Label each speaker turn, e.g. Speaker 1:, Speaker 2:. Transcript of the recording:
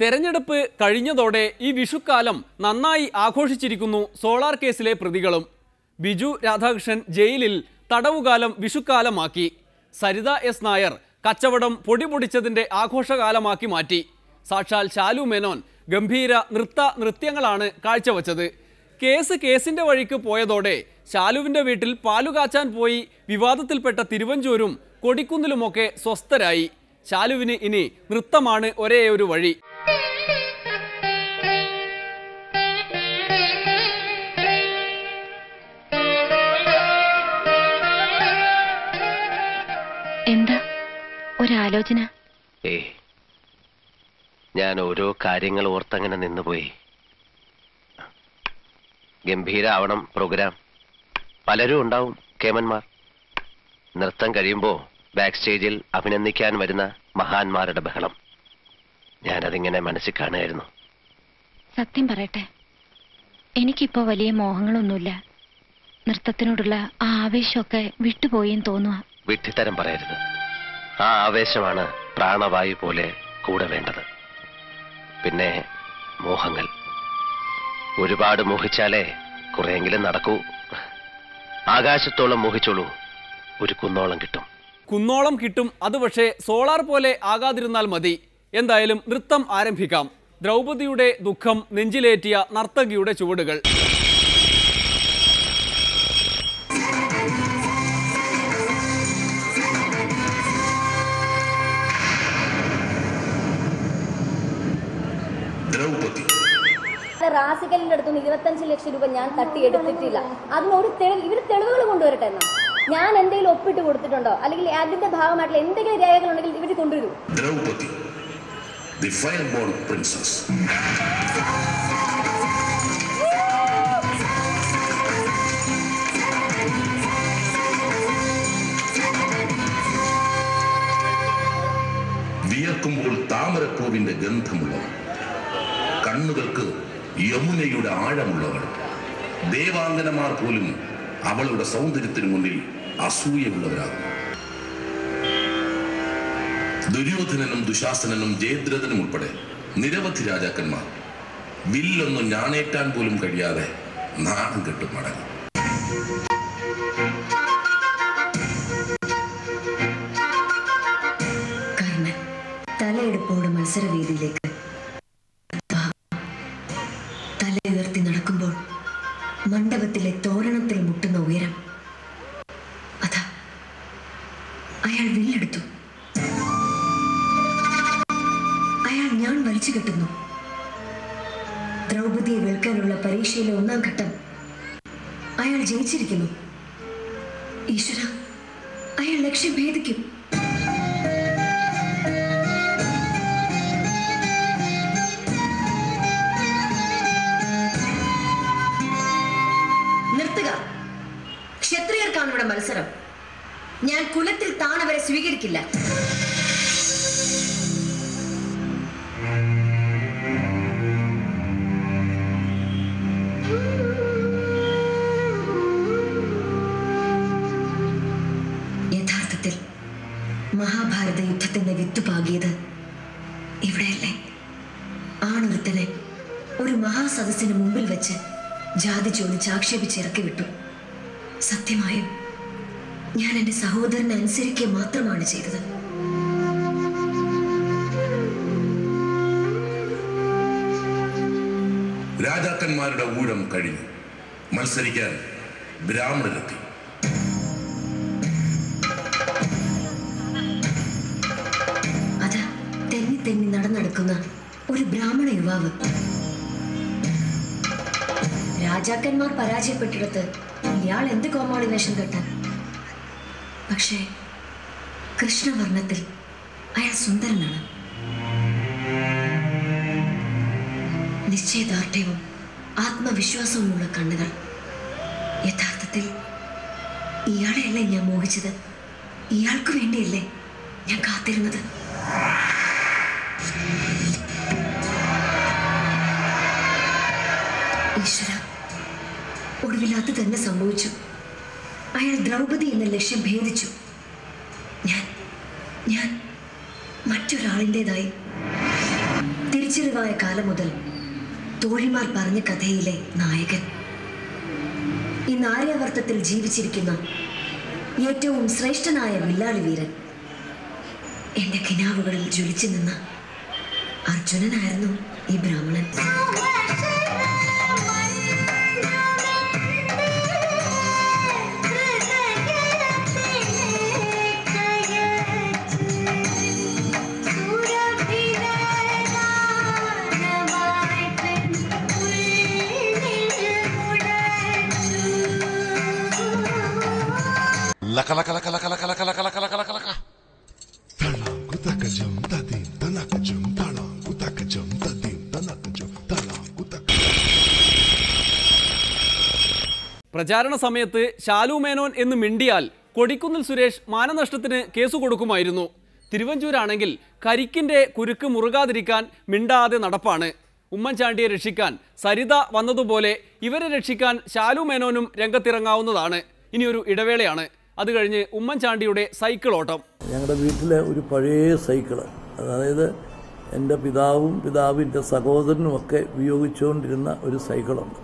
Speaker 1: തെരഞ്ഞെടുപ്പ് കഴിഞ്ഞതോടെ ഈ വിഷുക്കാലം നന്നായി ആഘോഷിച്ചിരിക്കുന്നു സോളാർ കേസിലെ പ്രതികളും. ബിജു രാധാകൃഷ്ണൻ ജയിലിൽ തടവുകാലം വിഷുക്കാലമാക്കി. സരിത എസ് നായർ കച്ചവടം പൊടിപൊടിച്ചതിന്റെ ആഘോഷകാലമാക്കി മാറ്റി. സാക്ഷാൽ ശാലു മേനോൻ ഗംഭീര നൃത്ത നൃത്യങ്ങളാണ് കാഴ്ചവെച്ചത്. കേസ് കേസിന്റെ വഴിക്ക് പോയതോടെ ശാലുവിന്റെ വീട്ടിൽ പാലുകാച്ചാൻ പോയി വിവാദത്തിൽപ്പെട്ട തിരുവഞ്ചൂരും കൊടിക്കുന്നിലുമൊക്കെ സ്വസ്ഥരായി. ശാലുവിന് ഇനി നൃത്തമാണ് ഒരേ ഒരു വഴി.
Speaker 2: ഒരാലോചന
Speaker 3: ഏ ഞാൻ ഓരോ കാര്യങ്ങൾ ഓർത്തങ്ങനെ നിന്നുപോയി. ഗംഭീരാവണം പ്രോഗ്രാം. പലരും ഉണ്ടാവും കേമന്മാർ. നൃത്തം കഴിയുമ്പോൾ ബാക്ക് സ്റ്റേജിൽ അഭിനന്ദിക്കാൻ വരുന്ന മഹാന്മാരുടെ ബഹളം. ഞാനതിങ്ങനെ മനസ്സിൽ കാണുമായിരുന്നു
Speaker 2: സത്യം പറയട്ടെ. എനിക്കിപ്പോ വലിയ മോഹങ്ങളൊന്നുമില്ല. നൃത്തത്തിനോടുള്ള ആ ആവേശമൊക്കെ വിട്ടുപോയെന്ന് തോന്നുക
Speaker 3: വിഡ്ഢിത്തരം പറയരുത്. ആ ആവേശമാണ് പ്രാണവായു പോലെ കൂടെ വേണ്ടത്. പിന്നെ മോഹങ്ങൾ. ഒരുപാട് മോഹിച്ചാലേ കുറെയെങ്കിലും നടക്കൂ. ആകാശത്തോളം മോഹിച്ചോളൂ. ഒരു കുന്നോളം കിട്ടും.
Speaker 1: കുന്നോളം കിട്ടും. അത് പക്ഷേ സോളാർ പോലെ ആകാതിരുന്നാൽ മതി. എന്തായാലും നൃത്തം ആരംഭിക്കാം. ദ്രൗപതിയുടെ ദുഃഖം നെഞ്ചിലേറ്റിയ നർത്തകിയുടെ ചുവടുകൾ.
Speaker 4: ദ്രൗപദി.
Speaker 5: റാസിക്കലിന്റെ അടുത്തുനിന്ന് ഇരുപത്തഞ്ച് ലക്ഷം രൂപ ഞാൻ തട്ടിയെടുത്തിട്ടില്ല. അതിനൊരു തെളിവ് ഇവർ തെളിവുകൾ കൊണ്ടുവരട്ടെ എന്നാ? ഞാൻ എന്തെങ്കിലും ഒപ്പിട്ട് കൊടുത്തിട്ടുണ്ടോ? അല്ലെങ്കിൽ അതിന്റെ ഭാഗമായിട്ടുള്ള എന്തെങ്കിലും രേഖകൾ ഉണ്ടെങ്കിൽ ഇവർ കൊണ്ടുവരൂ.
Speaker 4: ദ്രൗപദി. ദി ഫയർ പ്രിൻസസ് വിയർക്കുമ്പോൾ താമരപ്പൂവിന്റെ ഗന്ധമുള്ളവൾ. കണ്ണുകൾക്ക് യമുനയുടെ ആഴമുള്ളവൾ. ദേവാംഗനമാർ പോലും അവളുടെ സൗന്ദര്യത്തിന് മുന്നിൽ അസൂയമുള്ളവരാകും ദുര്യോധനനും ദുശാസനനും ജയദ്രഥനും ഉൾപ്പെടെ നിരവധി രാജാക്കന്മാർ വില്ലൊന്നും ഞാണേറ്റാൻ പോലും കഴിയാതെ നാണം കെട്ടും മടങ്ങി.
Speaker 6: തലയെടുപ്പോട് മത്സരവേദിയിലേക്ക് തോരണത്തിൽ മുട്ടുന്ന ഉയരം. അതാ. അയാൾ വില്ലെടുത്തു. അയാൾ ഞാൻ വലിച്ചു കെട്ടുന്നു. ദ്രൗപദിയെ വിൽക്കാനുള്ള പരീക്ഷയിലെ ഒന്നാം ഘട്ടം. അയാൾ ജയിച്ചിരിക്കുന്നു. ഈശ്വര അയാൾ ലക്ഷ്യം ഭേദിക്കും. ക്ഷത്രിയർക്കാണ് ഇവിടെ മത്സരം. ഞാൻ കുലത്തിൽ താണവരെ സ്വീകരിക്കില്ല. യഥാർത്ഥത്തിൽ മഹാഭാരത യുദ്ധത്തിന്റെ വിത്ത് പാകിയത് ഇവിടെയല്ലേ? ആണൊരുത്തനെ ഒരു മഹാസദസ്സിന് മുമ്പിൽ വെച്ച് ജാതി ചോദിച്ച് ആക്ഷേപിച്ച് ഇറക്കി വിട്ടു സത്യമായും ഞാൻ എന്റെ സഹോദരനെ അനുസരിക്കുക മാത്രമാണ് ചെയ്തത്.
Speaker 4: രാജാക്കന്മാരുടെ ഊഴം കഴിഞ്ഞു. മത്സരിക്കാൻ ബ്രാഹ്മണരെത്തി.
Speaker 6: അത് തെന്നി തെന്നി നടന്നെടുക്കുന്ന ഒരു ബ്രാഹ്മണ യുവാവ്. രാജാക്കന്മാർ പരാജയപ്പെട്ടിടത്ത് ഇയാൾ എന്ത് വേഷം കെട്ടാൻ പക്ഷേ കൃഷ്ണവർണത്തിൽ അയാൾ സുന്ദരനാണ്. നിശ്ചയദാർഢ്യവും ആത്മവിശ്വാസവുമുള്ള കണ്ണുകൾ. യഥാർത്ഥത്തിൽ ഇയാളെയല്ലേ ഞാൻ മോഹിച്ചത്? ഇയാൾക്ക് വേണ്ടിയല്ലേ ഞാൻ കാത്തിരുന്നത്? ഈശ്വര ഒടുവിൽ തന്നെ സംഭവിച്ചു. അയാൾ ദ്രൗപദി എന്ന ലക്ഷ്യം ഭേദിച്ചു. ഞാൻ ഞാൻ മറ്റൊരാളിന്റെതായി. തിരിച്ചു തിരിച്ചറിവായ കാലം മുതൽ തോഴിമാർ പറഞ്ഞ കഥയിലെ നായകൻ. ഈ ആര്യാവർത്തത്തിൽ ജീവിച്ചിരിക്കുന്ന ഏറ്റവും ശ്രേഷ്ഠനായ വില്ലാളി വീരൻ എന്റെ കിനാവുകളിൽ ജ്വലിച്ചു നിന്ന അർജുനനായിരുന്നു ഈ ബ്രാഹ്മണൻ.
Speaker 1: പ്രചാരണ സമയത്ത് ശാലു മേനോൻ എന്ന് മിണ്ടിയാൽ കൊടിക്കുന്നിൽ സുരേഷ് മാനനഷ്ടത്തിന് കേസ് കൊടുക്കുമായിരുന്നു. തിരുവഞ്ചൂരാണെങ്കിൽ കരിക്കിന്റെ കുരുക്ക് മുറുകാതിരിക്കാൻ മിണ്ടാതെ നടപ്പാണ്. ഉമ്മൻചാണ്ടിയെ രക്ഷിക്കാൻ സരിത വന്നതുപോലെ ഇവരെ രക്ഷിക്കാൻ ശാലു മേനോനും രംഗത്തിറങ്ങാവുന്നതാണ്. ഇനിയൊരു ഇടവേളയാണ്. അത് കഴിഞ്ഞ് ഉമ്മൻചാണ്ടിയുടെ സൈക്കിൾ ഓട്ടം.
Speaker 7: ഞങ്ങളുടെ വീട്ടിലെ ഒരു പഴയ സൈക്കിൾ അതായത് എന്റെ പിതാവും പിതാവിന്റെ സഹോദരനും ഒക്കെ ഉപയോഗിച്ചുകൊണ്ടിരുന്ന ഒരു സൈക്കിളുണ്ട്.